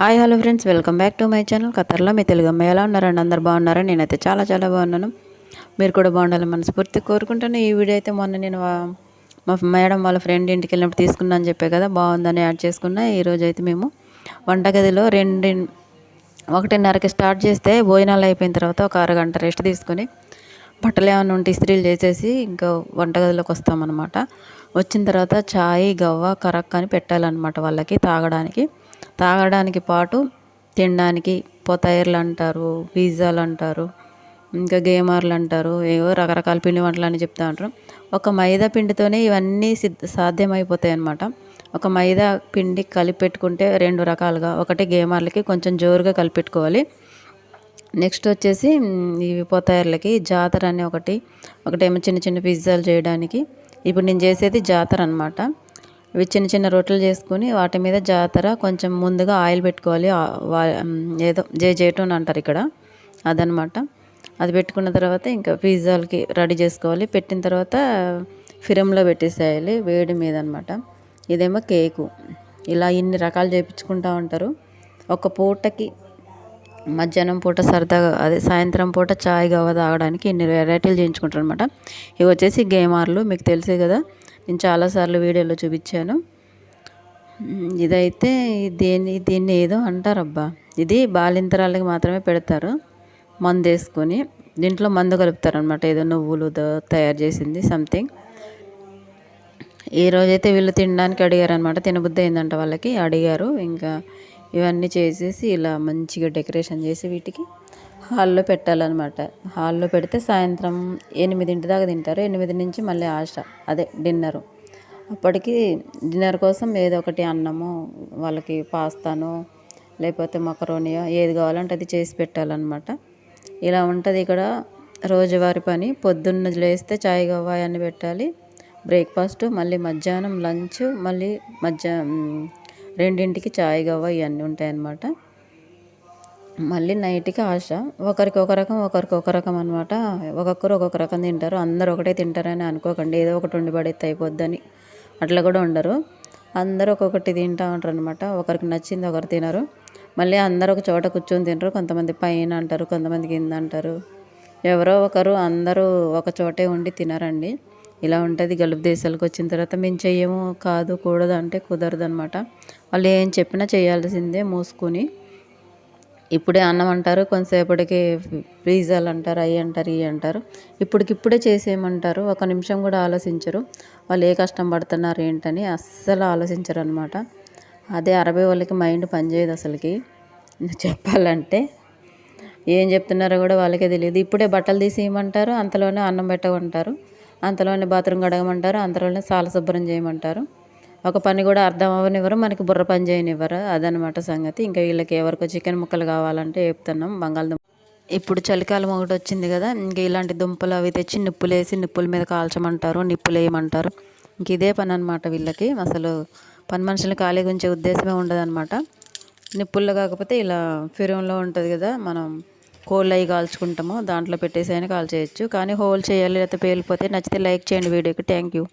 Hi hello friends. Welcome back to my channel. ఖతర్లో మీ తెలుగు అమ్మాయి ఎలా ఉన్నారండి అందరు బాగున్నారా? నేనైతే చాలా చాలా బాగున్నాను. మీరు కూడా బాగుండాలని మనస్ఫూర్తి కోరుకుంటాను. ఈ వీడియో అయితే మొన్న నేను మా మేడం వాళ్ళ ఫ్రెండ్ ఇంటికి వెళ్ళినప్పుడు తీసుకున్నా అని చెప్పే కదా బాగుందని యాడ్ చేసుకున్నా. ఈరోజు అయితే మేము వంటగదిలో రెండు ఒకటిన్నరకి స్టార్ట్ చేస్తే భోజనాలు అయిపోయిన తర్వాత ఒక అరగంట రెస్ట్ తీసుకొని బట్టలు ఏమైనా ఉంటే ఇస్త్రీలు చేసేసి ఇంకా వంటగదిలోకి వస్తామన్నమాట. వచ్చిన తర్వాత చాయ్ గవ్వ కరక్ అని పెట్టాలన్నమాట వాళ్ళకి తాగడానికి. తాగడానికి పాటు తినడానికి పొతైర్లు అంటారు పిజ్జాలు అంటారు ఇంకా గేమర్లు అంటారు ఏవో రకరకాల పిండి వంటలు అని చెప్తా ఉంటారు. ఒక మైదా పిండితోనే ఇవన్నీ సిద్ధ సాధ్యమైపోతాయి అన్నమాట. ఒక మైదా పిండి కలిపెట్టుకుంటే రెండు రకాలుగా ఒకటి గేమర్లకి కొంచెం జోరుగా కలిపెట్టుకోవాలి నెక్స్ట్ వచ్చేసి ఇవి పొతాయర్లకి జాతర అని ఒకటి ఒకటేమో చిన్న చిన్న పిజ్జాలు చేయడానికి ఇప్పుడు నేను చేసేది జాతర అనమాట ఇవి చిన్న చిన్న రొట్టెలు చేసుకుని వాటి మీద జాతర కొంచెం ముందుగా ఆయిల్ పెట్టుకోవాలి. వా- ఏదో జే జేటూన్ అంటారు ఇక్కడ. అదనమాట అది పెట్టుకున్న తర్వాత ఇంకా పిజ్జాలకి రెడీ చేసుకోవాలి. పెట్టిన తర్వాత ఫిరంలో పెట్టేసేయాలి వేడి మీద అనమాట ఇదేమో కేకు. ఇలా ఇన్ని రకాలు చేయించుకుంటూ ఉంటారు. ఒక పూటకి మధ్యాహ్నం పూట సరదాగా అదే సాయంత్రం పూట చాయ్ గవ్వ తాగడానికి ఇన్ని వెరైటీలు చేయించుకుంటారు అనమాట ఇవి వచ్చేసి గేమార్లు మీకు తెలుసే కదా. నేను చాలాసార్లు వీడియోలో చూపించాను. ఇదైతే దేన్ని దీన్ని ఏదో అంటారబ్బా. ఇది బాలింతరాలకి మాత్రమే పెడతారు. మందు వేసుకొని దీంట్లో మందు కలుపుతారు అనమాట ఏదో నువ్వులు తయారు చేసింది సంథింగ్ ఈ రోజైతే వీళ్ళు తినడానికి అడిగారు అనమాట తినబుద్ధి అయిందంట వాళ్ళకి. అడిగారు. ఇంకా ఇవన్నీ చేసేసి ఇలా మంచిగా డెకరేషన్ చేసి వీటికి హాల్లో పెట్టాలన్నమాట. హాల్లో పెడితే సాయంత్రం ఎనిమిదింటి దాకా తింటారు. ఎనిమిది నుంచి మళ్ళీ ఆశ అదే డిన్నరు. అప్పటికి డిన్నర్ కోసం ఏదో ఒకటి అన్నము వాళ్ళకి పాస్తానో లేకపోతే మకరోనియో ఏది కావాలంటే అది చేసి పెట్టాలన్నమాట. ఇలా ఉంటుంది ఇక్కడ రోజువారి పని. పొద్దున్న లేస్తే చాయ్ గవ్వ అన్ని పెట్టాలి. బ్రేక్ఫాస్ట్ మళ్ళీ మధ్యాహ్నం లంచ్ మళ్ళీ మధ్యాహ్నం రెండింటికి చాయ్ గవ్వ ఇవన్నీ ఉంటాయన్నమాట. మళ్ళీ నైట్కి ఆశ. ఒకరికి ఒక రకం ఒకరికి ఒక రకం అనమాట ఒక్కొక్కరు ఒక్కొక్క రకం తింటారు. అందరు ఒకటే తింటారని అనుకోకండి. ఏదో ఒకటి ఉండి పడేస్తే అయిపోద్దని అట్లా కూడా ఉండరు. అందరూ ఒక్కొక్కటి తింటూ ఉంటారు అనమాట ఒకరికి నచ్చింది ఒకరు తినరు. మళ్ళీ అందరూ ఒక చోట కూర్చొని తినరు. కొంతమంది పైన అంటారు కొంతమంది కింద అంటారు. ఎవరో ఒకరు అందరూ ఒక చోటే ఉండి తినరండి. ఇలా ఉంటుంది. గల్ఫ్ దేశాలకు వచ్చిన తర్వాత మేము చెయ్యము కాదు కూడదు అంటే కుదరదు అనమాట వాళ్ళు ఏం చెప్పినా చేయాల్సిందే మూసుకొని. ఇప్పుడే అన్నం అంటారు కొంతసేపటికి పిజ్జాలు అంటారు అవి అంటారు ఇవి అంటారు. ఇప్పటికిప్పుడే చేసేయమంటారు. ఒక నిమిషం కూడా ఆలోచించరు. వాళ్ళు ఏ కష్టం పడుతున్నారు ఏంటని అస్సలు ఆలోచించరు అనమాట అదే అరవై వాళ్ళకి మైండ్ పనిచేయదు అసలుకి. చెప్పాలంటే ఏం చెప్తున్నారో కూడా వాళ్ళకే తెలియదు. ఇప్పుడే బట్టలు తీసి ఇవ్వమంటారు అంతలోనే అన్నం పెట్టమంటారు. అంతలోనే బాత్రూమ్ కడగమంటారు అంతలోనే సాల శుభ్రం చేయమంటారు. ఒక పని కూడా అర్థం అవ్వనివ్వరు మనకి బుర్ర పని చేయనివ్వరు. అదనమాట సంగతి. ఇంకా వీళ్ళకి ఎవరికో చికెన్ ముక్కలు కావాలంటే చెప్తున్నాం బంగాళదుంప. ఇప్పుడు చలికాలం ఒకటి వచ్చింది కదా ఇంక ఇలాంటి దుంపలు అవి తెచ్చి నిప్పులు వేసి నిప్పుల మీద కాల్చమంటారు నిప్పులు వేయమంటారు ఇంక ఇదే పని అనమాట వీళ్ళకి. అసలు పని మనుషులు ఖాళీగా ఉంచే ఉద్దేశమే ఉండదన్నమాట. నిప్పుల్లో కాకపోతే ఇలా ఫిరంలో ఉంటుంది కదా మనం కోళ్ళు అవి కాల్చుకుంటాము దాంట్లో పెట్టేసి అయినా కాల్చేయచ్చు కానీ హోల్ చేయాలి లేకపోతే పేలిపోతే నచ్చితే లైక్ చేయండి వీడియోకి. Thank you